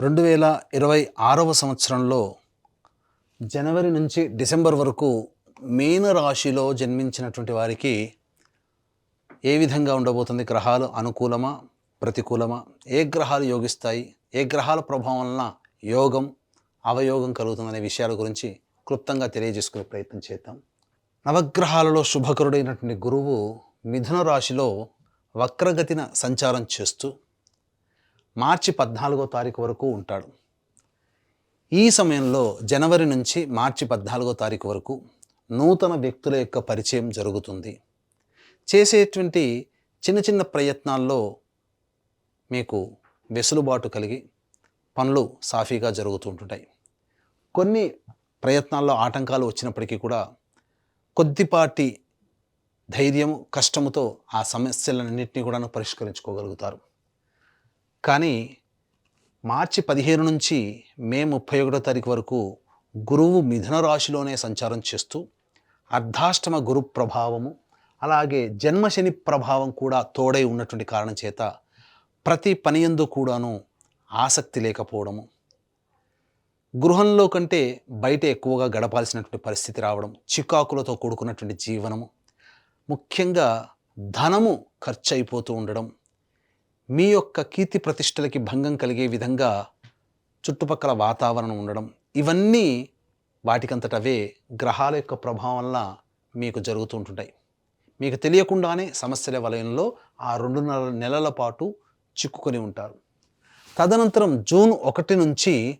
రెండు వేల ఇరవై ఆరవ సంవత్సరంలో జనవరి నుంచి డిసెంబర్ వరకు మీన రాశిలో జన్మించినటువంటి వారికి ఏ విధంగా ఉండబోతుంది? గ్రహాలు అనుకూలమా? ప్రతికూలమా? ఏ గ్రహాలు యోగిస్తాయి? ఏ గ్రహాల ప్రభావం వలన యోగం అవయోగం కలుగుతుందనే విషయాల గురించి క్లుప్తంగా తెలియజేసుకునే ప్రయత్నం చేద్దాం. నవగ్రహాలలో శుభకరుడైనటువంటి గురువు మిథున రాశిలో వక్రగతిన సంచారం చేస్తూ మార్చి పద్నాలుగో తారీఖు వరకు ఉంటాడు. ఈ సమయంలో జనవరి నుంచి మార్చి పద్నాలుగో తారీఖు వరకు నూతన వ్యక్తుల యొక్క పరిచయం జరుగుతుంది. చేసేటువంటి చిన్న చిన్న ప్రయత్నాల్లో మీకు వెసులుబాటు కలిగి పనులు సాఫీగా జరుగుతూ ఉంటుంటాయి. కొన్ని ప్రయత్నాల్లో ఆటంకాలు వచ్చినప్పటికీ కూడా కొద్దిపాటి ధైర్యము కష్టముతో ఆ సమస్యలన్నింటినీ కూడా పరిష్కరించుకోగలుగుతారు. కానీ మార్చి పదిహేను నుంచి మే ముప్పై ఒకటో తారీఖు వరకు గురువు మిథున రాశిలోనే సంచారం చేస్తూ అర్ధాష్టమ గురు ప్రభావము అలాగే జన్మశని ప్రభావం కూడా తోడై ఉన్నటువంటి కారణం చేత ప్రతి పనియందు కూడాను ఆసక్తి లేకపోవడము గృహంలో కంటే బయట ఎక్కువగా గడపాల్సినటువంటి పరిస్థితి రావడం చికాకులతో కూడుకున్నటువంటి జీవనము ముఖ్యంగా ధనము ఖర్చు అయిపోతూ ఉండడం మీ యొక్క కీర్తి ప్రతిష్టలకి భంగం కలిగే విధంగా చుట్టుపక్కల వాతావరణం ఉండడం ఇవన్నీ వాటికంతటవే గ్రహాల యొక్క ప్రభావం మీకు జరుగుతూ ఉంటుంటాయి. మీకు తెలియకుండానే సమస్యల వలయంలో ఆ రెండున్నర నెలల పాటు చిక్కుకొని ఉంటారు. తదనంతరం జూన్ ఒకటి నుంచి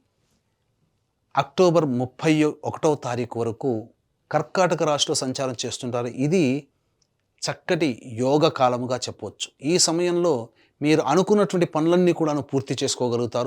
అక్టోబర్ ముప్పై ఒకటవ తారీఖు వరకు కర్కాటక రాశిలో సంచారం చేస్తుంటారు. ఇది చక్కటి యోగ కాలముగా చెప్పవచ్చు. ఈ సమయంలో మీరు అనుకున్నటువంటి పనులన్నీ కూడాను పూర్తి చేసుకోగలుగుతారు.